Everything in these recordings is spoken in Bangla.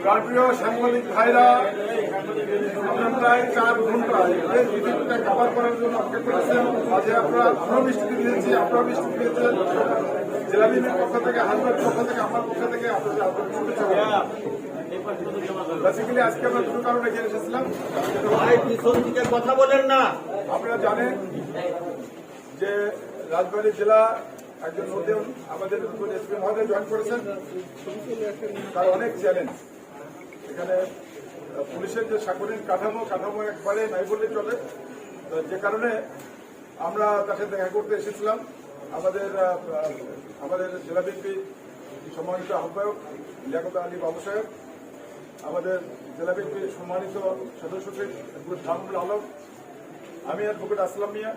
প্রিয় সাংবাদিক ভাইরা আমরা প্রায় চার ঘণ্টা এই মিটিংটা কভার করার জন্য অপেক্ষা করেছেন মাঝে আপনারা আমরাও বৃষ্টি দিয়েছি আপনারাও বৃষ্টি দিয়েছেন। জেলা বিএনপির পক্ষ থেকে হাজবের পক্ষ থেকে আমার পক্ষ থেকে আপনাদের বেসিক্যালি আজকে আমরা দুটো কারণে এখানে এসেছিলাম। পিছন দিকে কথা বলেন না। আপনারা জানেন যে রাজবাড়ী জেলা একজন নতুন আমাদের এসপি মহোদয় জয়েন করেছেন। তার অনেক চ্যালেঞ্জ এখানে পুলিশের যে সাংগঠনিক কাঠামো কাঠামো একবারে নাই বললে চলে। যে কারণে আমরা তার সাথে দেখা করতে এসেছিলাম। আমাদের আমাদের জেলা বিএনপি সম্মানিত আহ্বায়ক লিয়াকত আলী বাবু সাহেব, আমাদের জেলা বিএনপির সম্মানিত সদস্য সচিব আলম, আমি আর অ্যাডভোকেট আসলাম মিয়া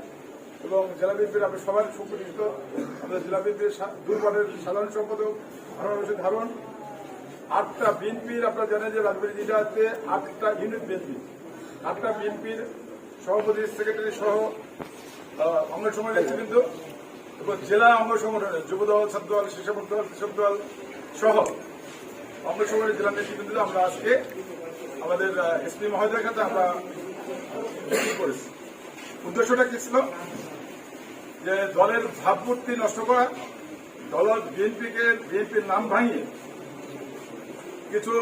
এবং জেলা বিএনপির আমি সবার সুপরিচিত আমাদের জেলা বিএনপির দুর্বারের সাধারণ সম্পাদক হারুন রশিদ হারুন আটটা বিএনপির আপনারা জানেন যে রাজবাড়ী আছে আটটা ইউনিট বিএনপি। আটটা বিএনপির সভাপতি সেক্রেটারি সহ অঙ্গ সময় নেতৃবৃন্দ এবং জেলা অঙ্গ সংগঠনের যুবদল ছাত্রদল শিশু দল কৃষক দল সহ অঙ্গ সংগঠনের জেলা নেতৃবৃন্দ আমরা আজকে আমাদের এসপি মহোদয়ের কাছে আমরা করেছি। উদ্দেশ্যটা কি ছিল? যে দলের ভাবমূর্তি নষ্ট করা, দল বিএনপিকে, বিএনপির নাম ভাঙিয়ে কিছু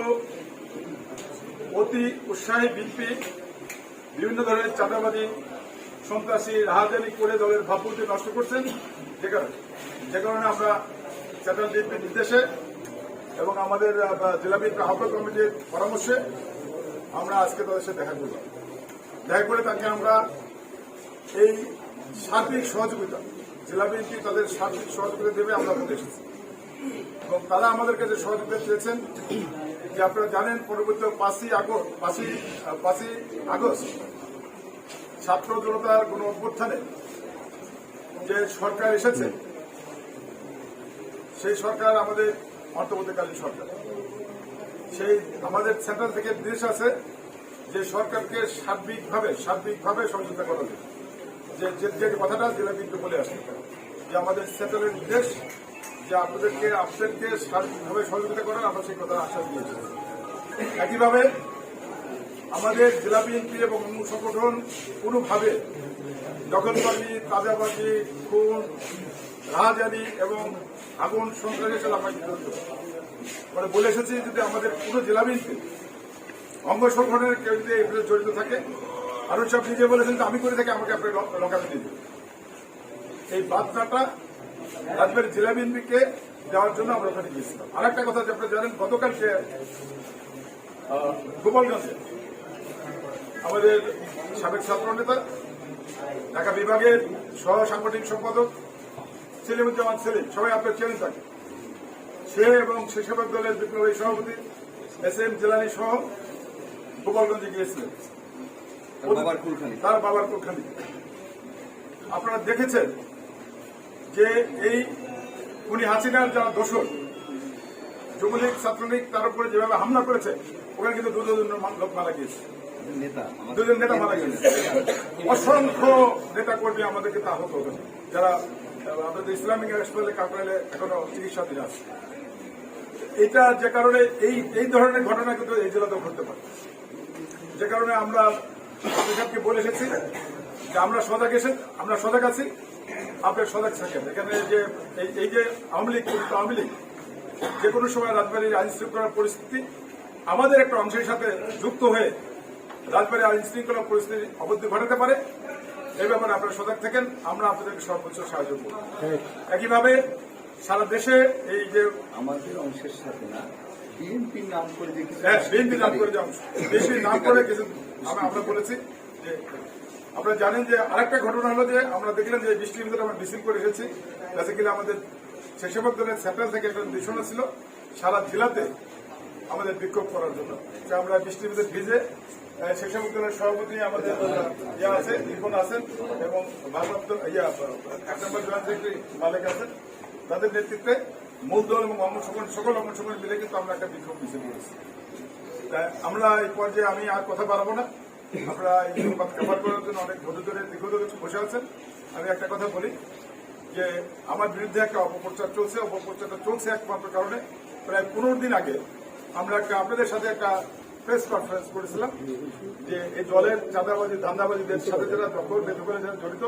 অতি উৎসাহী বিএনপি, বিভিন্ন ধরনের চাঁদাবাদী সন্ত্রাসী, রাহাজানি করে দলের ভাবমূর্তি নষ্ট করছেন। যে কারণে যে কারণে আমরা সেন্ট্রাল বিএনপির নির্দেশে এবং আমাদের জেলা বিএনপি কমিটির পরামর্শে আমরা আজকে তাদের সাথে দেখা করলাম। দেখা করে তাকে আমরা এই সার্বিক সহযোগিতা, জেলা বিএনপি তাদের সার্বিক সহযোগিতা দেবে আমরা বলে এসেছি। এবং তারা আমাদের কাছে সহযোগিতা চেয়েছেন যে আপনারা জানেন পরবর্তী পাঁচই আগস্ট, পাঁচই পাঁচই আগস্ট ছাত্র জনতার কোন অভ্যুত্থানে যে সরকার এসেছে, সেই সরকার আমাদের অন্তর্বর্তীকালীন সরকার। সেই আমাদের সেন্ট্রাল থেকে নির্দেশ আছে যে সরকারকে সার্বিকভাবে সার্বিকভাবে সহযোগিতা করা যে, যে- কথাটা জেলা কিন্তু বলে আসছে। যে আমাদের সেন্ট্রালের নির্দেশ যে আপনাদেরকে আপনাদেরকে সার্বিকভাবে সহযোগিতা করার আমরা সেই কথা আশ্বাস দিয়েছি একইভাবে আমাদের জেলা বিএনপি এবং অন্য সংগঠন কোনোভাবে দখলবাজি তাজাবাজি খুন রাহাজানি এবং আগুন সন্ত্রাসের সাথে মানে বলে এসেছি যদি আমাদের পুরো জেলা বিএনপি অঙ্গ সংগঠনের কেউ যদি এগুলো জড়িত থাকে, আরও সব নিজে বলেছেন যে আমি করে থাকি, আমাকে আপনি লকাতে দিয়ে। এই বার্তাটা রাজবাড়ী জেলা বিএনপিকে দেওয়ার জন্য আমরা ওখানে গিয়েছিলাম। আর একটা কথা যে আপনারা জানেন গতকালকে আহ, গোপালগঞ্জে আমাদের সাবেক ছাত্র নেতা ঢাকা বিভাগের সহ সাংগঠনিক সম্পাদক সেলিমুজ্জামান সেলিম সবাই আপনার চেনেন তাকে সে এবং স্বেচ্ছাসেবক দলের বিপ্লবী সভাপতি এস এম জেলানি সহ গোপালগঞ্জে গিয়েছিলেন। তার বাবার কোখানি আপনারা দেখেছেন যে এই উনি হাসিনার যা দোষর যুবলীগ ছাত্রলীগ তার উপরে যেভাবে হামলা করেছে ওখানে কিন্তু দুজন লোক মারা গিয়েছে। দুজন নেতা মারা গেছে অসংখ্য নেতা কর্মী আমাদেরকে তা হবে যারা আমাদের ইসলামিক হাসপাতালে কাকরাইলে এখনও চিকিৎসাধীন আছে। এটা যে কারণে এই এই ধরনের ঘটনা কিন্তু এই জেলাতেও ঘটতে পারে। যে কারণে আমরা বলে এসেছি যে আমরা সজাগ এসে আমরা সজাগ আছি। আপনি সজাগ থাকেন। এখানে যে এই- যে আওয়ামী লীগ আওয়ামী লীগ যে কোনো সময় রাজবাড়ির আইন শৃঙ্খলার পরিস্থিতি আমাদের একটা অংশের সাথে যুক্ত হয়ে রাজবাড়ির আইন শৃঙ্খলা পরিস্থিতি অবদ্ধি ঘটাতে পারে এই ব্যাপারে আপনারা সজাগ থাকেন। আমরা আপনাদেরকে সর্বোচ্চ সাহায্য করব। একইভাবে সারা দেশে এই যে আমাদের অংশের সাথে না বিএনপির নাম করে যে হ্যাঁ বিএনপি নাম করে যে অংশ। বিএনপি নাম করে কিছু আমরা বলেছি যে আপনারা জানেন যে আরেকটা ঘটনা হলো যে আমরা দেখলাম যে বৃষ্টির ভিতরে আমরা মিছিল করে এসেছি বেসিক্যালি আমাদের স্বেচ্ছাসেবক দলের সেন্ট্রাল থেকে একটা নির্দেশনা ছিল, সারা জেলাতে আমাদের বিক্ষোভ করার জন্য। যে আমরা বৃষ্টির ভিতরে ভিজে স্বেচ্ছাসেবক দলের সভাপতি আমাদের ইয়া আছে, রিপন আছেন এবং ভারপ্রাপ্ত, ইয়া এক নম্বর জয়েন্ট সেক্রেটারি মালিক আছেন। তাদের নেতৃত্বে মূল দল এবং সংগঠন সকল সংগঠন মিলে কিন্তু আমরা একটা বিক্ষোভ মিছিল করেছি। আমরা এই পর্যায়ে আমি আর কথা বাড়াবো না। আমরা এই সংবাদ কভার করার জন্য অনেক ধৈর্য ধরে দীর্ঘ বসে আছেন। আমি একটা কথা বলি যে, আমার বিরুদ্ধে একটা অপপ্রচার চলছে, অপপ্রচারটা চলছে একমাত্র কারণে প্রায় পনেরো দিন আগে আমরা একটা, আপনাদের সাথে একটা প্রেস কনফারেন্স করেছিলাম যে, এই দলের চাঁদাবাজি, ধান্দাবাজিদের সাথে যারা দখল, বেদখলে যারা জড়িত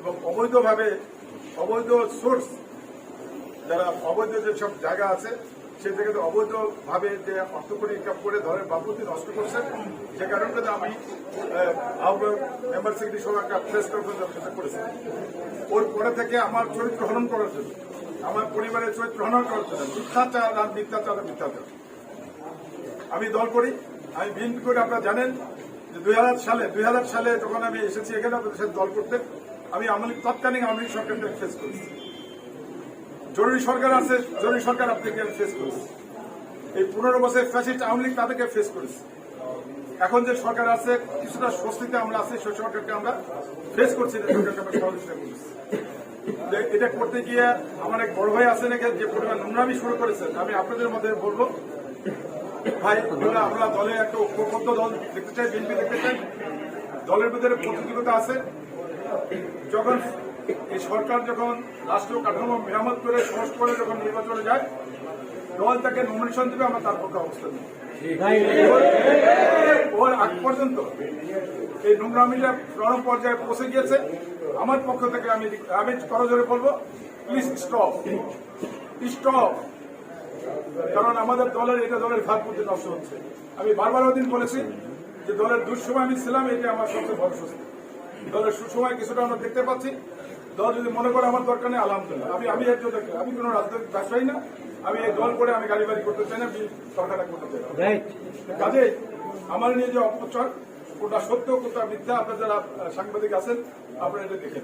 এবং অবৈধভাবে, অবৈধ সোর্স যারা অবৈধ যেসব জায়গা আছে সেই জায়গাতে অবৈধভাবে যে অর্থ করে ইনকাম করে ধরেন বাবুতি নষ্ট করছে যে কারণটাতে আমি মেম্বার সেক্রেটারি সহ একটা প্রেস কনফারেন্স করেছি ওর পরে থেকে আমার চরিত্র হনন করার জন্য, আমার পরিবারের চরিত্র হনন করার জন্য মিথ্যাচার আর মিথ্যাচার আর মিথ্যাচার। আমি দল করি, আমি বিএনপি করে আপনারা জানেন যে দুই হাজার সালে, দুই হাজার সালে যখন আমি এসেছি এখানে, আপনাদের সাথে দল করতে, আমি আমলি তৎকালীন আওয়ামী লীগ সরকারকে ফেস করেছি। জরুরি সরকার আছে, জরুরি সরকার আপনাকে ফেস করেছে এই পনেরো বছর ফ্যাসিস্ট আওয়ামী লীগ তাদেরকে ফেস করেছে। এখন যে সরকার আছে, কিছুটা স্বস্তিতে আমরা আছি, সেই সরকারকে আমরা ফেস করছি না সরকারকে আমরা এটা করতে গিয়ে আমার এক বড় ভাই আছেন এখানে যে পরিমাণ নোংরামি শুরু করেছেন আমি আপনাদের মধ্যে বলব। ভাই আমরা দলে একটা ঐক্যবদ্ধ দল দেখতে চাই, বিএনপি দেখতে চাই। দলের ভিতরে প্রতিযোগিতা আছে। যখন এই সরকার যখন রাষ্ট্রীয় কাঠামো মেরামত করে সংস্কার করে যখন নির্বাচনে যায়, দল তাকে নমিনেশন দেবে, আমরা তার পক্ষে অবস্থান ওর আগ পর্যন্ত এই নোংরা নোংরামিটা চরম পর্যায়ে পৌঁছে গিয়েছে। আমার পক্ষ থেকে আমি আমি করজোরে বলব প্লিজ স্টপ স্টপ কারণ আমাদের দলের, এটা দলের ভাবমূর্তি নষ্ট হচ্ছে। আমি বারবার ওদিন বলেছি যে দলের দুঃসময় আমি ছিলাম, এটা আমার সবচেয়ে স্বস্তি। দলের সুসময় কিছুটা আমরা দেখতে পাচ্ছি। দল যদি মনে করে আমার দরকার নেই আলহামদুলিল্লাহ। আমি আমি একজন আমি কোনো রাজনৈতিক ব্যবসায়ী না। আমি এই দল করে আমি গাড়ি বাড়ি করতে চাই না সরকারটা করতে চাই কাজে আমার নিয়ে যে অপপ্রচার কোনটা সত্য কোনটা মিথ্যা আপনার যারা সাংবাদিক আছেন আপনারা এটা দেখেন।